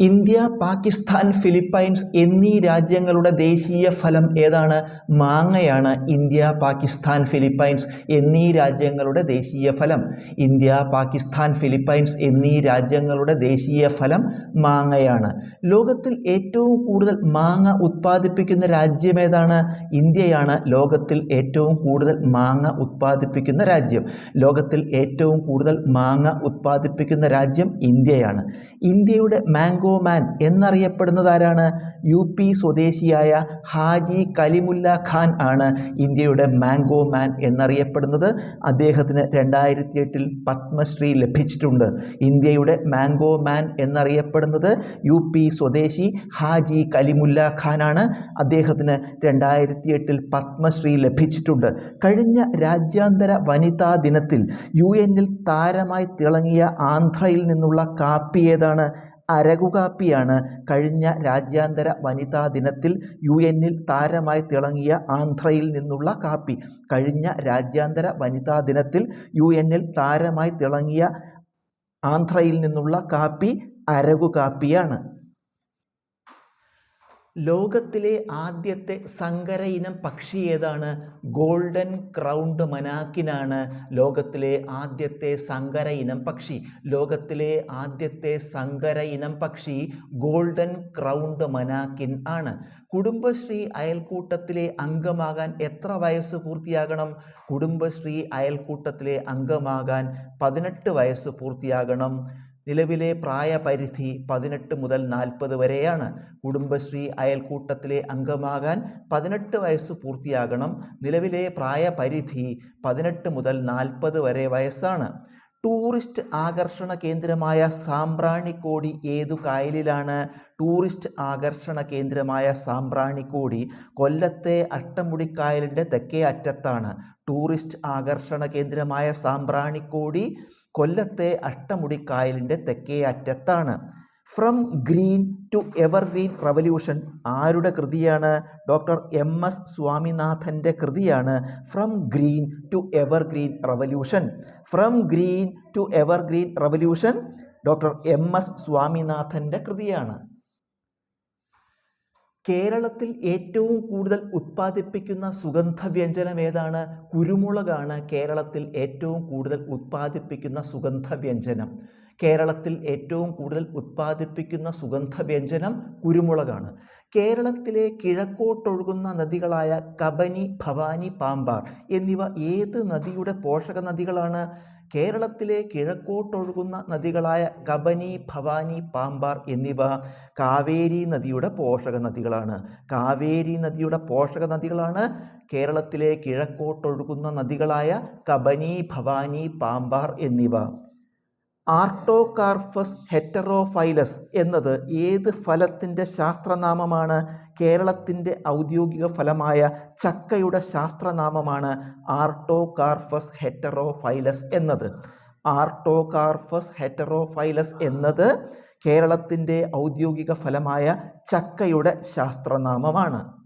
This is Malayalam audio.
ഇന്ത്യ പാകിസ്ഥാൻ ഫിലിപ്പൈൻസ് എന്നീ രാജ്യങ്ങളുടെ ദേശീയ ഫലം ഏതാണ്? മാങ്ങയാണ് ഇന്ത്യ പാകിസ്ഥാൻ ഫിലിപ്പൈൻസ് എന്നീ രാജ്യങ്ങളുടെ ദേശീയ ഫലം. ഇന്ത്യ പാകിസ്ഥാൻ ഫിലിപ്പൈൻസ് എന്നീ രാജ്യങ്ങളുടെ ദേശീയ ഫലം മാങ്ങയാണ്. ലോകത്തിൽ ഏറ്റവും കൂടുതൽ മാങ്ങ ഉത്പാദിപ്പിക്കുന്ന രാജ്യം ഏതാണ്? ഇന്ത്യയാണ് ലോകത്തിൽ ഏറ്റവും കൂടുതൽ മാങ്ങ ഉത്പാദിപ്പിക്കുന്ന രാജ്യം. ലോകത്തിൽ ഏറ്റവും കൂടുതൽ മാങ്ങ ഉത്പാദിപ്പിക്കുന്ന രാജ്യം ഇന്ത്യയാണ്. ഇന്ത്യയുടെ മാംഗോ മാൻ എന്നറിയപ്പെടുന്നത് ആരാണ്? യു പി സ്വദേശിയായ ഹാജി കലിമുല്ല ഖാൻ ആണ് ഇന്ത്യയുടെ മാംഗോ മാൻ എന്നറിയപ്പെടുന്നത്. അദ്ദേഹത്തിന് രണ്ടായിരത്തി എട്ടിൽ പത്മശ്രീ ലഭിച്ചിട്ടുണ്ട്. ഇന്ത്യയുടെ മാംഗോ മാൻ എന്നറിയപ്പെടുന്നത് യു പി സ്വദേശി ഹാജി കലിമുല്ല ഖാനാണ് അദ്ദേഹത്തിന് രണ്ടായിരത്തി എട്ടിൽ പത്മശ്രീ ലഭിച്ചിട്ടുണ്ട്. കഴിഞ്ഞ രാജ്യാന്തര വനിതാ ദിനത്തിൽ യു എന്നിൽ താരമായി തിളങ്ങിയ ആന്ധ്രയിൽ നിന്നുള്ള കാപ്പി ഏതാണ്? അരകു കാപ്പിയാണ് കഴിഞ്ഞ രാജ്യാന്തര വനിതാ ദിനത്തിൽ യു എന്നിൽ താരമായി തിളങ്ങിയ ആന്ധ്രയിൽ നിന്നുള്ള കാപ്പി. കഴിഞ്ഞ രാജ്യാന്തര വനിതാ ദിനത്തിൽ യു എന്നിൽ താരമായി തിളങ്ങിയ ആന്ധ്രയിൽ നിന്നുള്ള കാപ്പി അരകു കാപ്പിയാണ് ലോകത്തിലെ ആദ്യത്തെ സങ്കര ഇനം പക്ഷി ഏതാണ്? ഗോൾഡൻ ക്രൗണ്ട് മനാക്കിനാണ് ലോകത്തിലെ ആദ്യത്തെ സങ്കര ഇനം പക്ഷി. ലോകത്തിലെ ആദ്യത്തെ സങ്കര ഇനം പക്ഷി ഗോൾഡൻ ക്രൗണ്ട് മനാക്കിൻ ആണ്. കുടുംബശ്രീ അയൽക്കൂട്ടത്തിലെ അംഗമാകാൻ എത്ര വയസ്സ് പൂർത്തിയാകണം? കുടുംബശ്രീ അയൽക്കൂട്ടത്തിലെ അംഗമാകാൻ പതിനെട്ട് വയസ്സ് പൂർത്തിയാകണം. നിലവിലെ പ്രായപരിധി പതിനെട്ട് മുതൽ നാൽപ്പത് വരെയാണ്. കുടുംബശ്രീ അയൽക്കൂട്ടത്തിലെ അംഗമാകാൻ പതിനെട്ട് വയസ്സ് പൂർത്തിയാകണം. നിലവിലെ പ്രായപരിധി പതിനെട്ട് മുതൽ നാൽപ്പത് വരെ വയസ്സാണ്. ടൂറിസ്റ്റ് ആകർഷണ കേന്ദ്രമായ സാമ്പ്രാണിക്കോടി ഏതു കായലിലാണ്? ടൂറിസ്റ്റ് ആകർഷണ കേന്ദ്രമായ സാമ്പ്രാണിക്കോടി കൊല്ലത്തെ അഷ്ടമുടിക്കായലിന്റെ തെക്കേ അറ്റത്താണ് ടൂറിസ്റ്റ് ആകർഷണ കേന്ദ്രമായ സാമ്പ്രാണിക്കോടി കൊല്ലത്തെ അഷ്ടമുടി അഷ്ടമുടിക്കായലിന്റെ തെക്കേ അറ്റത്താണ്. From green to evergreen revolution ആരുടെ കൃതിയാണ്? ഡോക്ടർ എം എസ് സ്വാമിനാഥന്റെ കൃതിയാണ്. From green to evergreen revolution from green to evergreen revolution doctor M S സ്വാമിനാഥന്റെ കൃതിയാണ്. കേരളത്തിൽ ഏറ്റവും കൂടുതൽ ഉത്പാദിപ്പിക്കുന്ന സുഗന്ധവ്യഞ്ജനം ഏതാണ്? കുരുമുളകാണ് കേരളത്തിൽ ഏറ്റവും കൂടുതൽ ഉത്പാദിപ്പിക്കുന്ന സുഗന്ധവ്യഞ്ജനം. കേരളത്തിൽ ഏറ്റവും കൂടുതൽ ഉത്പാദിപ്പിക്കുന്ന സുഗന്ധവ്യഞ്ജനം കുരുമുളകാണ്. കേരളത്തിലെ കിഴക്കോട്ടൊഴുകുന്ന നദികളായ കബനി ഭവാനി പാമ്പാർ എന്നിവ ഏത് നദിയുടെ പോഷക നദികളാണ്? കേരളത്തിലെ കിഴക്കോട്ടൊഴുകുന്ന നദികളായ കബനി ഭവാനി പാമ്പാർ എന്നിവ കാവേരി നദിയുടെ പോഷക നദികളാണ്. കാവേരി നദിയുടെ പോഷക നദികളാണ് കേരളത്തിലെ കിഴക്കോട്ടൊഴുകുന്ന നദികളായ കബനി ഭവാനി പാമ്പാർ എന്നിവ. ആർട്ടോകാർഫസ് ഹെറ്ററോഫൈലസ് എന്നത് ഏത് ഫലത്തിന്റെ ശാസ്ത്രനാമമാണ്? കേരളത്തിന്റെ ഔദ്യോഗിക ഫലമായ ചക്കയുടെ ശാസ്ത്രനാമമാണ് ആർട്ടോകാർഫസ് ഹെറ്ററോഫൈലസ് എന്നത്. ആർട്ടോകാർഫസ് ഹെറ്ററോഫൈലസ് എന്നത് കേരളത്തിന്റെ ഔദ്യോഗിക ഫലമായ ചക്കയുടെ ശാസ്ത്രനാമമാണ്.